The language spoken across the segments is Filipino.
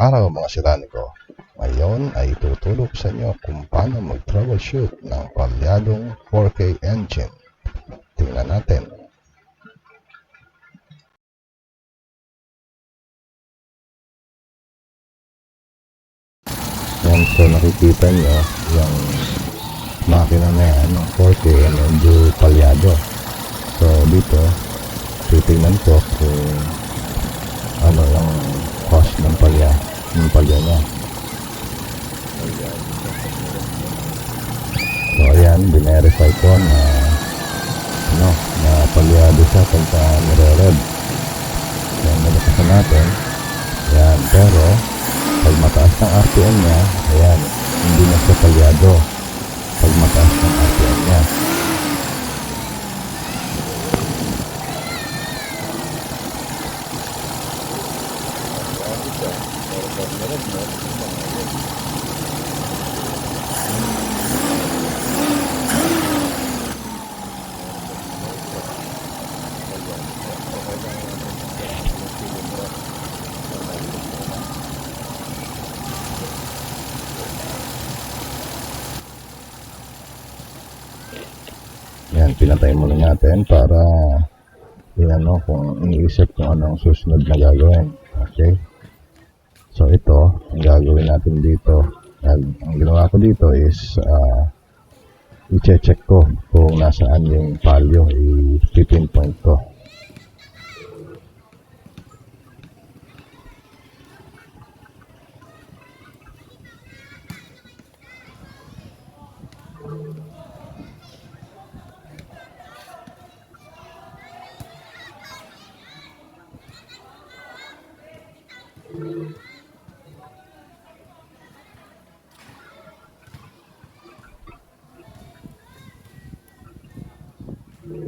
araw mga siraniko. Ngayon ay itutulog sa inyo kung paano mag-troubleshoot ng palyadong 4K engine. Tingnan natin. Yan, so nakikita nyo yung makina na yan ng 4K medyo palyado. So dito, titingnan ko kung ano yung cost ng palya, ng palya niya. So ayan, binerify ko na ano, na palyado siya pagka nire-rev. Yan, nalakasan natin. Yan, pero pag mataas ng RPM niya, ayan, hindi na siya palyado. Pag mataas ng RPM niya. Yan, pinatay muna natin para ano, kung iniisip kung anong susunod na gagawin. Okay? So ito, ang gagawin natin dito, ang, ang ginawa ko dito is uh, i-check ko kung nasaan yung palyo, i-pinpoint ko. So,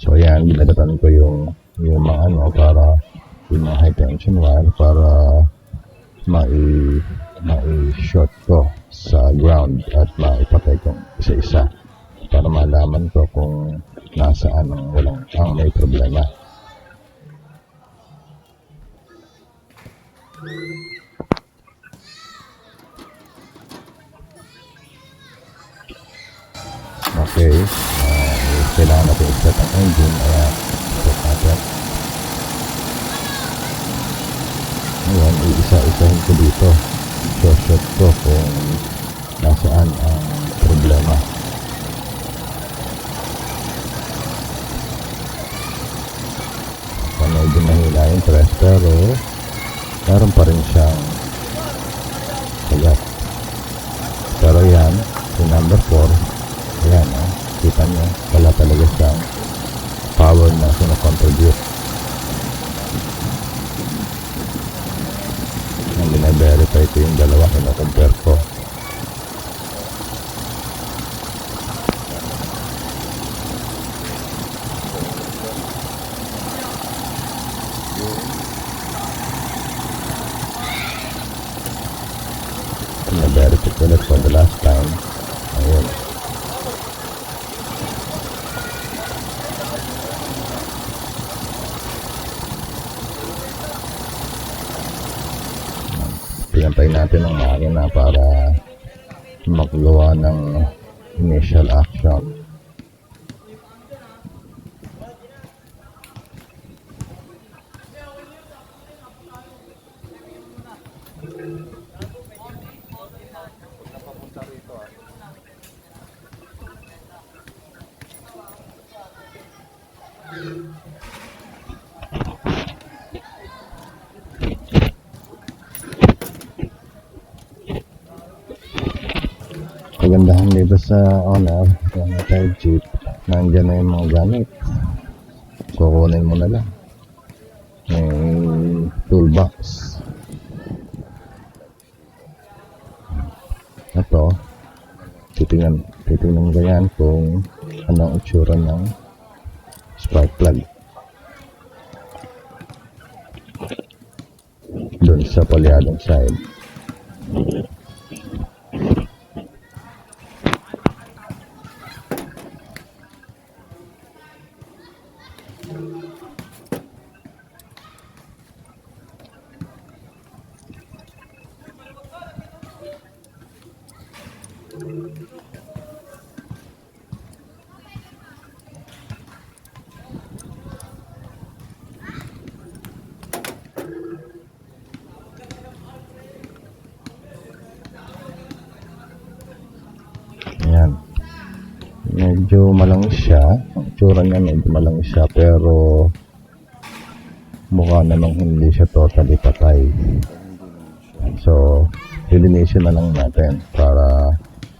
so yan, binagatan ko yung, yung mga ano para yung mga high tension wire para mai mai-short ko sa ground at maipatay kong isa-isa para malaman ko kung nasaan ang walang ang may problema. Okay. Uh, kailangan natin i-set ang engine. Ayan. Set natin. Ngayon, iisa-isahin ko dito. So-shot ko kung nasaan ang problema. So, medyo mahina press pero meron pa rin siyang kagat. Pero yan, yung number 4, ayan, oh, kita nyo, wala talaga siyang power na sinakontribute. Ang binaverify ko yung dalawa, kinakompare ko. Pinantay natin ang makina para magawa ng initial action. Kagandahan dito sa Honor, yung type Jeep, nandyan na yung mga gamit. So, kunin mo na lang. May toolbox. Ito, titingnan, titingnan ko yan kung ano ang itsura ng spark plug. Doon sa palyadong side. Ayan. Medyo malangis siya. Ang tsura niya medyo malangis siya pero mukha namang hindi siya totally patay. So, lilinisin na lang natin para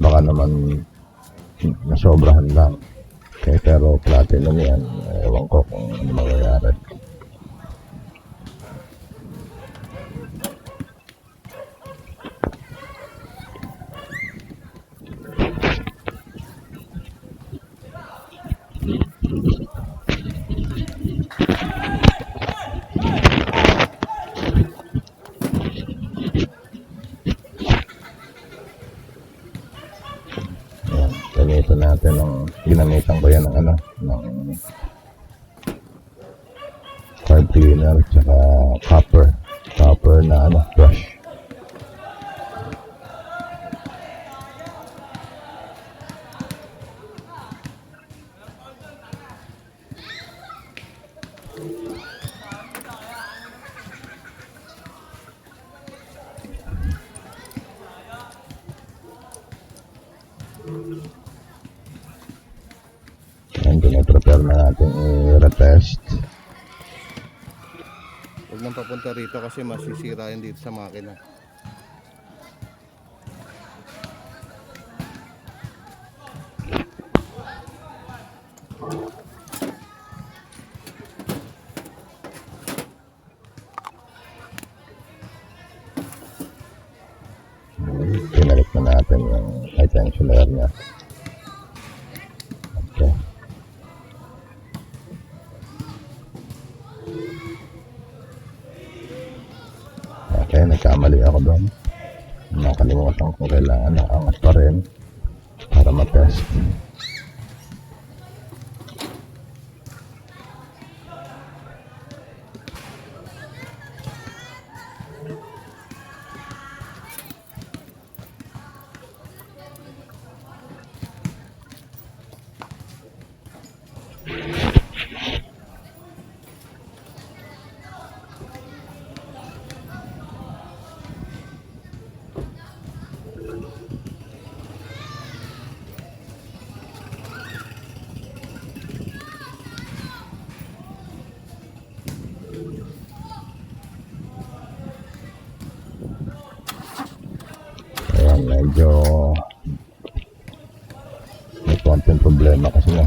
baka naman nasobrahan lang. Okay, pero platinum yan. Ewan ko kung ano mangyayari. Ayan, gamitan natin ng, ginamitan ko yan ng ano, ng carb cleaner, tsaka copper, copper na ano, brush. Papunta rito kasi masisira yan dito sa makina. Pinalik na natin yung tension air niya. Nagkamali ako doon. Nakalimutan kung kailangan ng angat pa rin para matest.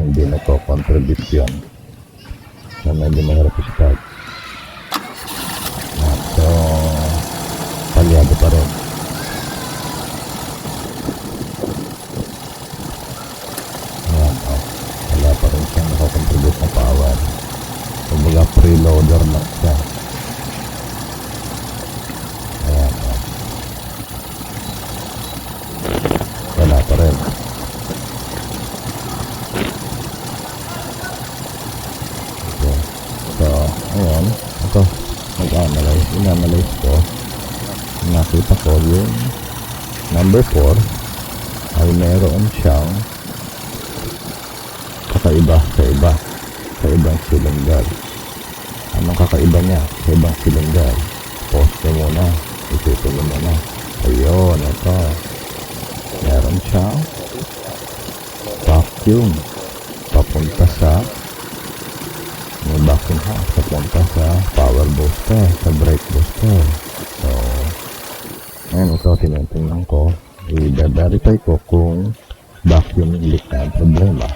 Hindi nagko-contribute yun. So, medyo mahirap i-start. Ayan, So, palyado pa rin. Ayan, oh. Wala pa rin siyang nako-contribute na power. Kumbaga preloader lang siya. Ayan, oh. Wala pa rin. Okay. So, ayan. Ito, nag-analyze. In-analyze ko. Nakita ko yung number 4 ay meron siyang kakaiba sa iba. Sa ibang cylinder. Anong kakaiba niya sa ibang cylinder? Poste muna. Mo muna. Ayun, ito meron siyang vacuum papunta sa may vacuum ha papunta sa power booster sa brake booster so ayun ito tinitingnan ko i-verify ko kung vacuum leak na problema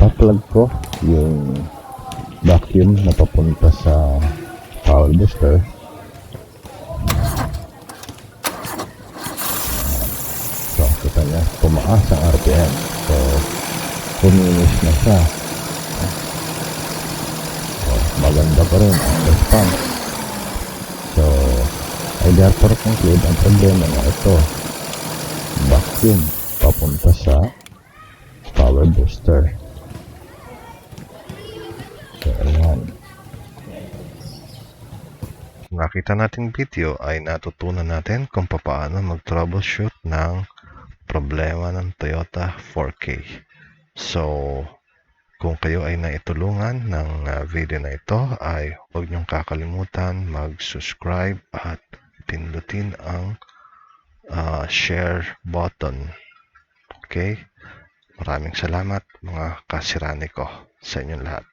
ipa-plug ko yung vacuum na papunta sa power booster. So, kita niya, tumaas ang RPM. So, kuminis na siya. So, maganda pa rin ang response. So, I therefore conclude ang problema na ito. Vacuum papunta sa power booster. Nakita nating video ay natutunan natin kung paano mag-troubleshoot ng problema ng Toyota 4K. So, kung kayo ay naitulungan ng uh, video na ito ay huwag niyong kakalimutan mag-subscribe at pindutin ang uh, share button. Okay? Maraming salamat mga kasirani ko sa inyong lahat.